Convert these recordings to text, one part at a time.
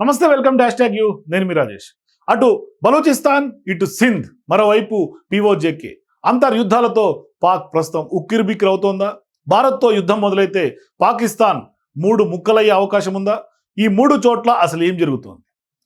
నమస్తే welcome dash tag you. నేను మీ రాజేష్. అటు బలూచిస్తాన్ ఇటు సింధ్ మరోవైపు పిఓజేకే. అంతర్యుద్ధాలతో పాక్ ప్రస్తుతం ఉక్కిరిబిక్కిరి అవుతోందా భారత్తో యుద్ధం మొదలైతే పాకిస్తాన్ మూడు ముక్కలయ్యే అవకాశం ఉందా ఈ మూడు చోట్ల అసలు ఏం జరుగుతోంది?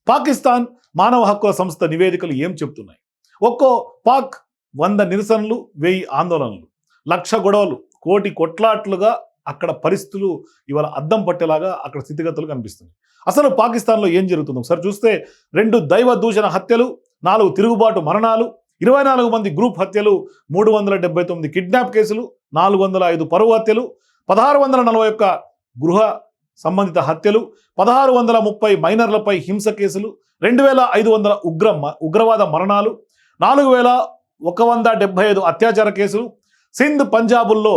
పాకిస్తాన్ మానవ హక్కుల సంస్థ నివేదికలు ఏం చెప్తున్నాయి? ఒక్కో పాక్ వంద నిరసనలు వెయ్యి ఆందోళనలు లక్ష గొడవలు కోటి కొట్లాట్లుగా అక్కడ పరిస్థితులు ఇవాళ అద్దం పట్టేలాగా అక్కడ స్థితిగతులు కనిపిస్తున్నాయి. అసలు పాకిస్తాన్లో ఏం జరుగుతుంది? ఒకసారి చూస్తే రెండు దైవ దూషణ హత్యలు నాలుగు తిరుగుబాటు మరణాలు ఇరవై నాలుగు మంది గ్రూప్ హత్యలు మూడు వందల డెబ్బై తొమ్మిది కిడ్నాప్ కేసులు నాలుగు వందల ఐదు పరువు హత్యలు పదహారు వందల నలభై ఒక్క గృహ సంబంధిత హత్యలు పదహారు వందల ముప్పై మైనర్లపై హింస కేసులు రెండు వేల ఐదు వందల ఉగ్ర మ- ఉగ్రవాద మరణాలు నాలుగు వేల ఒక వంద డెబ్బై ఐదు అత్యాచార కేసులు సింధ్ పంజాబుల్లో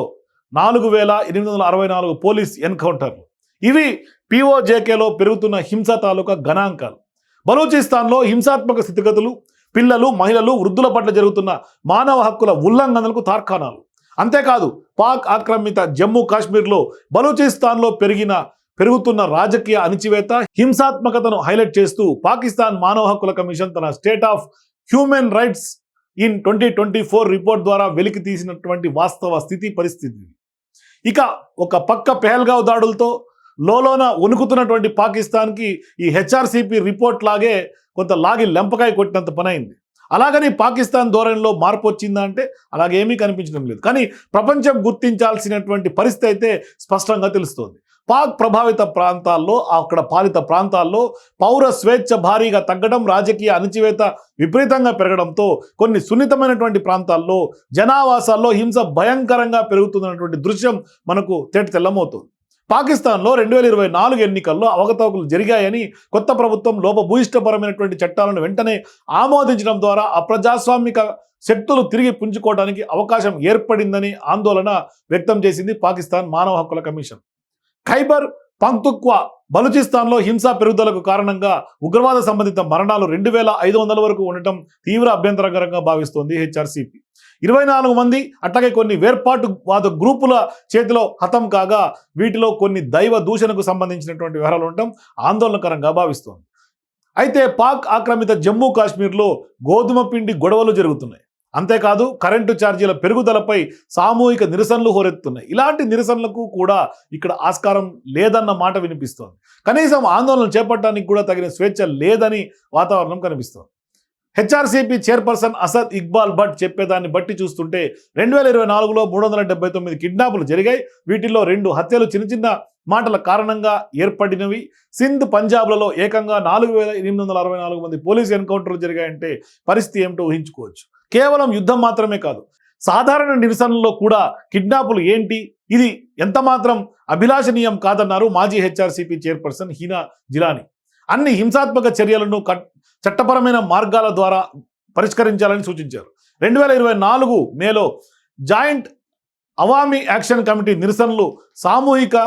నాలుగు వేల ఎనిమిది వందల అరవై నాలుగు పోలీస్ ఎన్కౌంటర్లు. ఇవి పిఓజేకేలో పెరుగుతున్న హింస తాలూకా గణాంకాలు. బలూచిస్తాన్లో హింసాత్మక స్థితిగతులు పిల్లలు మహిళలు వృద్ధుల పట్ల జరుగుతున్న మానవ హక్కుల ఉల్లంఘనలకు తార్కాణాలు. అంతేకాదు పాక్ ఆక్రమిత జమ్మూ కాశ్మీర్లో బలూచిస్తాన్లో పెరిగిన పెరుగుతున్న రాజకీయ అణిచివేత హింసాత్మకతను హైలైట్ చేస్తూ పాకిస్తాన్ మానవ హక్కుల కమిషన్ తన state of human rights in twenty twenty four report ద్వారా వెలికి తీసినటువంటి వాస్తవ స్థితి పరిస్థితి. ఇక ఒక పక్క పెహల్గావ్ దాడులతో లోలోన వణుకుతున్నటువంటి పాకిస్తాన్కి ఈ హెచ్ఆర్సిపి రిపోర్ట్ లాగే కొంత లాగి లెంపకాయ కొట్టినంత పని అయింది అలాగని పాకిస్తాన్ ధోరణిలో మార్పు వచ్చిందా అంటే అలాగేమీ కనిపించడం లేదు. కానీ ప్రపంచం గుర్తించాల్సినటువంటి పరిస్థితి అయితే స్పష్టంగా తెలుస్తోంది. పాక్ ప్రభావిత ప్రాంతాల్లో అక్కడ పాలిత ప్రాంతాల్లో పౌర స్వేచ్ఛ భారీగా తగ్గడం రాజకీయ అణచివేత విపరీతంగా పెరగడంతో కొన్ని సున్నితమైనటువంటి ప్రాంతాల్లో జనావాసాల్లో హింస భయంకరంగా పెరుగుతున్నటువంటి దృశ్యం మనకు తేట తెల్లమవుతుంది. పాకిస్తాన్లో రెండు వేల ఇరవై నాలుగు ఎన్నికల్లో అవకతవకలు జరిగాయని కొత్త ప్రభుత్వం లోపభూయిష్టపరమైనటువంటి చట్టాలను వెంటనే ఆమోదించడం ద్వారా అప్రజాస్వామిక శక్తులు తిరిగి పుంజుకోవడానికి అవకాశం ఏర్పడిందని ఆందోళన వ్యక్తం చేసింది పాకిస్తాన్ మానవ హక్కుల కమిషన్. ఖైబర్ పంక్తుక్వా బలూచిస్తాన్లో హింసా పెరుగుదలకు కారణంగా ఉగ్రవాద సంబంధిత మరణాలు రెండు వేల ఐదు వందల వరకు ఉండటం తీవ్ర అభ్యంతరకరంగా భావిస్తోంది హెచ్ఆర్సిపి. ఇరవై నాలుగు మంది అట్లాగే కొన్ని వేర్పాటువాద గ్రూపుల చేతిలో హతం కాగా వీటిలో కొన్ని దైవ దూషణకు సంబంధించినటువంటి వివరాలు ఉండటం ఆందోళనకరంగా భావిస్తోంది. అయితే పాక్ ఆక్రమిత జమ్మూ కాశ్మీర్లో గోధుమ పిండి గొడవలు జరుగుతున్నాయి. అంతేకాదు కరెంటు ఛార్జీల పెరుగుదలపై సామూహిక నిరసనలు హోరెత్తున్నాయి ఇలాంటి నిరసనలకు కూడా ఇక్కడ ఆస్కారం లేదన్న మాట వినిపిస్తోంది. కనీసం ఆందోళన చేపట్టడానికి కూడా తగిన స్వేచ్ఛ లేదని వాతావరణం కనిపిస్తోంది. హెచ్ఆర్సీపీ చైర్పర్సన్ అసద్ ఇక్బాల్ భట్ చెప్పేదాన్ని బట్టి చూస్తుంటే రెండు వేల ఇరవై నాలుగులో మూడు వందల డెబ్బై తొమ్మిది కిడ్నాపులు జరిగాయి. వీటిల్లో రెండు హత్యలు చిన్న చిన్న మాటల కారణంగా ఏర్పడినవి. సింధ్ పంజాబ్లలో ఏకంగా నాలుగు వేల ఎనిమిది వందల అరవై నాలుగు మంది పోలీసు ఎన్కౌంటర్లు జరిగాయంటే పరిస్థితి ఏమిటో ఊహించుకోవచ్చు. కేవలం యుద్ధం మాత్రమే కాదు సాధారణ నిరసనలో కూడా కిడ్నాపులు ఏంటి? ఇది ఎంత మాత్రం అభిలాషణీయం కాదన్నారు మాజీ హెచ్ఆర్సీపీ చైర్పర్సన్ హీనా జిలాని. అన్ని హింసాత్మక చర్యలను చట్టపరమైన మార్గాల ద్వారా పరిష్కరించాలని సూచించారు. రెండు వేల ఇరవై నాలుగు మేలో జాయింట్ అవామీ యాక్షన్ కమిటీ నిరసనలు సామూహిక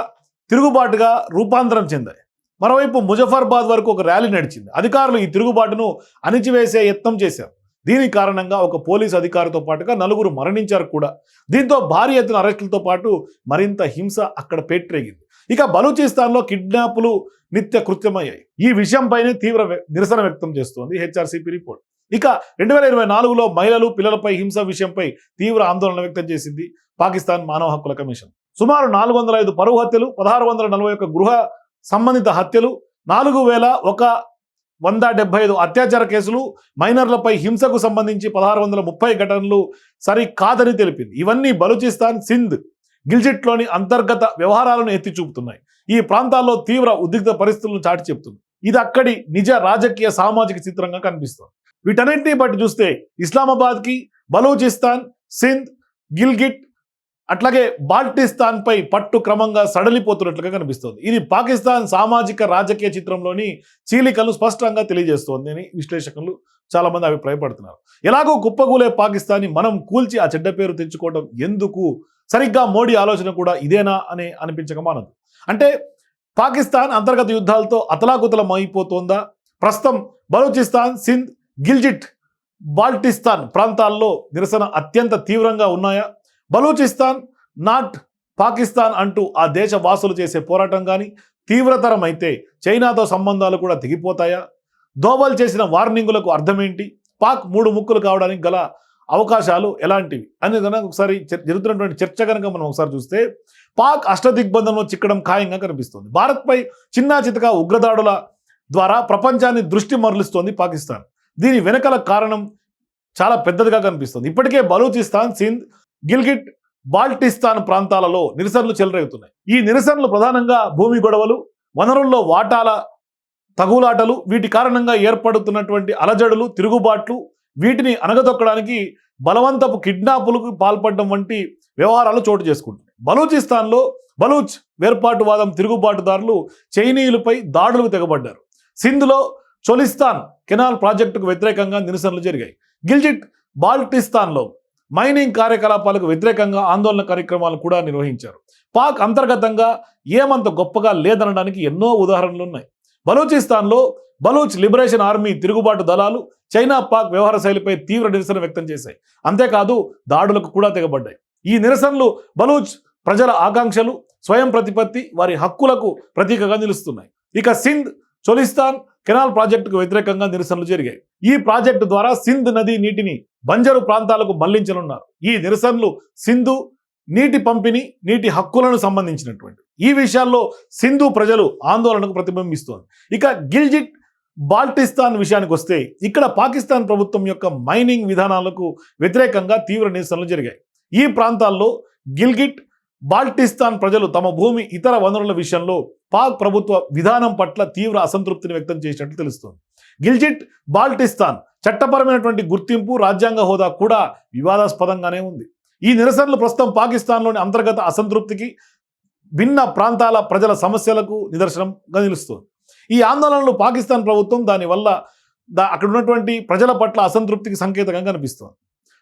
తిరుగుబాటుగా రూపాంతరం చెందాయి. మరోవైపు ముజఫర్బాద్ వరకు ఒక ర్యాలీ నడిచింది. అధికారులు ఈ తిరుగుబాటును అణిచివేసే యత్నం చేశారు. దీని కారణంగా ఒక పోలీసు అధికారితో పాటుగా నలుగురు మరణించారు కూడా. దీంతో భారీ ఎత్తున అరెస్టులతో పాటు మరింత హింస అక్కడ పేట్రేగింది. ఇక బలూచిస్తాన్లో కిడ్నాపులు నిత్య కృత్యమయ్యాయి. ఈ విషయంపైనే తీవ్ర వ్య- నిరసన వ్యక్తం చేస్తోంది హెచ్ఆర్సీపీ రిపోర్ట్. ఇక రెండు వేల ఇరవై నాలుగులో మహిళలు పిల్లలపై హింస విషయంపై తీవ్ర ఆందోళన వ్యక్తం చేసింది పాకిస్తాన్ మానవ హక్కుల కమిషన్. సుమారు నాలుగు వందల ఐదు పరువు హత్యలు పదహారు వందల నలభై ఒక్క గృహ సంబంధిత హత్యలు నాలుగు వేల ఒక వంద డెబ్బై ఐదు అత్యాచార కేసులు మైనర్లపై హింసకు సంబంధించి పదహారు వందల ముప్పై ఘటనలు సరి కాదని తెలిపింది. ఇవన్నీ బలూచిస్తాన్ సింధ్ గిల్జిట్లోని అంతర్గత వ్యవహారాలను ఎత్తి చూపుతున్నాయి. ఈ ప్రాంతాల్లో తీవ్ర ఉద్రిక్త పరిస్థితులను చాటి చెప్తుంది. ఇది అక్కడి నిజ రాజకీయ సామాజిక చిత్రంగా కనిపిస్తుంది. వీటన్నింటినీ బట్టి చూస్తే ఇస్లామాబాద్కి బలూచిస్తాన్ సింధ్ గిల్గిట్ అట్లాగే బాల్టిస్తాన్ పై పట్టు క్రమంగా సడలిపోతున్నట్లుగా కనిపిస్తోంది. ఇది పాకిస్తాన్ సామాజిక రాజకీయ చిత్రంలోని చీలికలు స్పష్టంగా తెలియజేస్తోంది అని విశ్లేషకులు చాలామంది అభిప్రాయపడుతున్నారు. ఎలాగో కుప్పగూలే పాకిస్తాన్ని మనం కూల్చి ఆ చెడ్డ పేరు తెచ్చుకోవడం ఎందుకు? సరిగ్గా మోడీ ఆలోచన కూడా ఇదేనా అని అనిపించక మానదు. అంటే పాకిస్తాన్ అంతర్గత యుద్ధాలతో అతలాకుతలం అయిపోతోందా ప్రస్తుతం బలూచిస్తాన్ సింధ్ గిల్జిట్ బాల్టిస్తాన్ ప్రాంతాల్లో నిరసన అత్యంత తీవ్రంగా ఉన్నాయా? బలూచిస్తాన్ నాట్ పాకిస్తాన్ అంటూ ఆ దేశ వాసులు చేసే పోరాటం కానీ తీవ్రతరం అయితే చైనాతో సంబంధాలు కూడా తెగిపోతాయా? దోబల్ చేసిన వార్నింగులకు అర్థమేంటి? పాక్ మూడు ముక్కులు కావడానికి గల అవకాశాలు ఎలాంటివి? అనేది కనుక ఒకసారి జరుగుతున్నటువంటి చర్చ కనుక మనం ఒకసారి చూస్తే పాక్ అష్టదిగ్బంధంలో చిక్కడం ఖాయంగా కనిపిస్తుంది. భారత్పై చిన్నా చితక ఉగ్రదాడుల ద్వారా ప్రపంచాన్ని దృష్టి మరలిస్తోంది పాకిస్తాన్. దీని వెనకల కారణం చాలా పెద్దదిగా కనిపిస్తుంది. ఇప్పటికే బలూచిస్తాన్ సింధ్ గిల్గిట్ బాల్టిస్తాన్ ప్రాంతాలలో నిరసనలు చెలరేగుతున్నాయి. ఈ నిరసనలు ప్రధానంగా భూమి గొడవలు వనరుల్లో వాటాల తగులాటలు వీటి కారణంగా ఏర్పడుతున్నటువంటి అలజడులు తిరుగుబాట్లు వీటిని అనగదొక్కడానికి బలవంతపు కిడ్నాపులకు పాల్పడడం వంటి వ్యవహారాలు చోటు చేసుకుంటున్నాయి. బలూచిస్తాన్లో బలూచ్ వేర్పాటువాదం తిరుగుబాటుదారులు చైనీయులపై దాడులకు తెగబడ్డారు. సింధులో చొలిస్తాన్ కెనాల్ ప్రాజెక్టుకు వ్యతిరేకంగా నిరసనలు జరిగాయి. గిల్జిట్ బాల్టిస్తాన్లో మైనింగ్ కార్యకలాపాలకు వ్యతిరేకంగా ఆందోళన కార్యక్రమాలు కూడా నిర్వహించారు. పాక్ అంతర్గతంగా ఏమంత గొప్పగా లేదనడానికి ఎన్నో ఉదాహరణలు ఉన్నాయి. బలూచిస్తాన్లో బలూచ్ లిబరేషన్ ఆర్మీ తిరుగుబాటు దళాలు చైనా పాక్ వ్యవహార శైలిపై తీవ్ర నిరసన వ్యక్తం చేశాయి. అంతేకాదు దాడులకు కూడా తెగబడ్డాయి. ఈ నిరసనలు బలూచ్ ప్రజల ఆకాంక్షలు స్వయం ప్రతిపత్తి వారి హక్కులకు ప్రతీకగా నిలుస్తున్నాయి. ఇక సింధ్ చొలిస్తాన్ కెనాల్ ప్రాజెక్టుకు వ్యతిరేకంగా నిరసనలు జరిగాయి. ఈ ప్రాజెక్టు ద్వారా సింధ్ నది నీటిని బంజరు ప్రాంతాలకు మళ్ళించనున్నారు. ఈ నిరసనలు సింధు నీటి పంపిణీ నీటి హక్కులను సంబంధించినటువంటి. ఈ విషయాల్లో సింధు ప్రజలు ఆందోళనకు ప్రతిబింబిస్తోంది. ఇక గిల్జిట్ బాల్టిస్తాన్ విషయానికి వస్తే ఇక్కడ పాకిస్తాన్ ప్రభుత్వం యొక్క మైనింగ్ విధానాలకు వ్యతిరేకంగా తీవ్ర నిరసనలు జరిగాయి. ఈ ప్రాంతాల్లో గిల్గిట్ బాల్టిస్తాన్ ప్రజలు తమ భూమి ఇతర వనరుల విషయంలో పాక్ ప్రభుత్వ విధానం పట్ల తీవ్ర అసంతృప్తిని వ్యక్తం చేసినట్లు తెలుస్తోంది. గిల్జిట్ బాల్టిస్తాన్ చట్టపరమైనటువంటి గుర్తింపు రాజ్యాంగ హోదా కూడా వివాదాస్పదంగానే ఉంది. ఈ నిరసనలు ప్రస్తుతం పాకిస్తాన్లోని అంతర్గత అసంతృప్తికి భిన్న ప్రాంతాల ప్రజల సమస్యలకు నిదర్శనంగా నిలుస్తుంది. ఈ ఆందోళనలు పాకిస్తాన్ ప్రభుత్వం దానివల్ల దా అక్కడ ఉన్నటువంటి ప్రజల పట్ల అసంతృప్తికి సంకేతంగా కనిపిస్తోంది.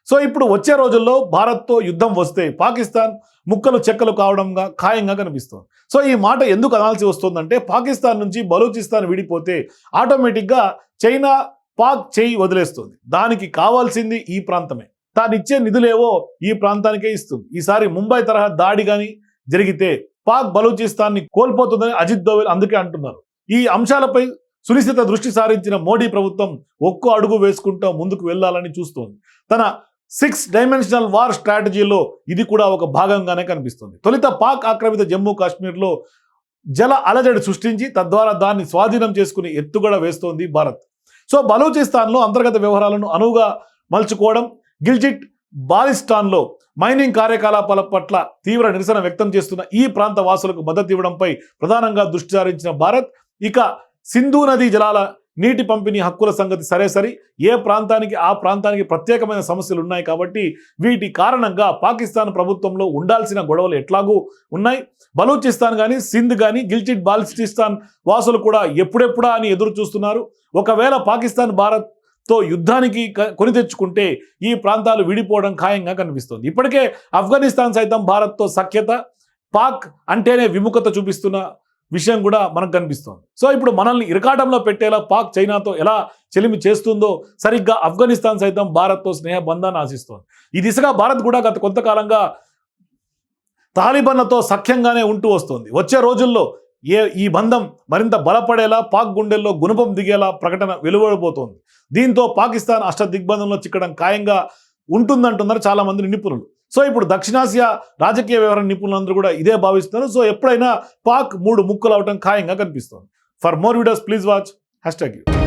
సో ఇప్పుడు వచ్చే రోజుల్లో భారత్తో యుద్ధం వస్తే పాకిస్తాన్ ముక్కలు చెక్కలు కావడంగా ఖాయంగా కనిపిస్తుంది. సో ఈ మాట ఎందుకు అనాల్సి వస్తుందంటే పాకిస్తాన్ నుంచి బలూచిస్తాన్ విడిపోతే ఆటోమేటిక్గా చైనా పాక్ చేయి వదిలేస్తుంది. దానికి కావాల్సింది ఈ ప్రాంతమే. తాను ఇచ్చే నిధులేవో ఈ ప్రాంతానికే ఇస్తుంది. ఈసారి ముంబై తరహా దాడి కానీ జరిగితే పాక్ బలూచిస్తాన్ని కోల్పోతుందని అజిత్ దోవెల్ అందుకే అంటున్నారు. ఈ అంశాలపై సునిశ్చిత దృష్టి సారించిన మోడీ ప్రభుత్వం ఒక్కో అడుగు వేసుకుంటూ ముందుకు వెళ్ళాలని చూస్తోంది. తన సిక్స్ డైమెన్షనల్ వార్ స్ట్రాటజీలో ఇది కూడా ఒక భాగంగానే కనిపిస్తుంది. తొలుత పాక్ ఆక్రమిత జమ్మూ కాశ్మీర్లో జల అలజడి సృష్టించి తద్వారా దాన్ని స్వాధీనం చేసుకుని ఎత్తుగడ వేస్తోంది భారత్. సో బలూచిస్తాన్లో అంతర్గత వ్యవహారాలను అనువుగా మలుచుకోవడం గిల్జిట్ బాలిస్తాన్లో మైనింగ్ కార్యకలాపాల పట్ల తీవ్ర నిరసన వ్యక్తం చేస్తున్న ఈ ప్రాంత వాసులకు మద్దతు ఇవ్వడంపై ప్రధానంగా దృష్టి సారించిన భారత్ ఇక సింధు నదీ జలాల నీటి పంపిణీ హక్కుల సంగతి సరే సరి ఏ ప్రాంతానికి ఆ ప్రాంతానికి ప్రత్యేకమైన సమస్యలు ఉన్నాయి కాబట్టి వీటి కారణంగా పాకిస్తాన్ ప్రభుత్వంలో ఉండాల్సిన గొడవలు ఎట్లాగూ ఉన్నాయి? బలూచిస్తాన్ కానీ సింధ్ కానీ గిల్చిట్ బాల్చిస్తాన్ వాసులు కూడా ఎప్పుడెప్పుడా అని ఎదురు చూస్తున్నారు. ఒకవేళ పాకిస్తాన్ భారత్తో యుద్ధానికి కొని తెచ్చుకుంటే ఈ ప్రాంతాలు విడిపోవడం ఖాయంగా కనిపిస్తుంది. ఇప్పటికే ఆఫ్ఘనిస్తాన్ సైతం భారత్తో సఖ్యత పాక్ అంటేనే విముఖత చూపిస్తున్న విషయం కూడా మనకు కనిపిస్తోంది. సో ఇప్పుడు మనల్ని ఇరకాటంలో పెట్టేలా పాక్ చైనాతో ఎలా చెలిమి చేస్తుందో సరిగ్గా ఆఫ్ఘనిస్తాన్ సైతం భారత్తో స్నేహ బంధాన్ని ఆశిస్తోంది. ఈ దిశగా భారత్ కూడా గత కొంతకాలంగా తాలిబన్లతో సఖ్యంగానే ఉంటూ వస్తుంది. వచ్చే రోజుల్లో ఏ ఈ బంధం మరింత బలపడేలా పాక్ గుండెల్లో గుణపం దిగేలా ప్రకటన వెలువడబోతోంది. దీంతో పాకిస్తాన్ అష్ట దిగ్బంధంలో చిక్కడం ఖాయంగా ఉంటుందంటున్నారు చాలా మంది నిపుణులు సో ఇప్పుడు దక్షిణాసియా రాజకీయ వ్యవహార నిపుణులందరూ కూడా ఇదే భావిస్తున్నారు. సో ఎప్పుడైనా పాక్ మూడు ముక్కలు అవటం ఖాయంగా కనిపిస్తోంది. For more videos please watch hashtag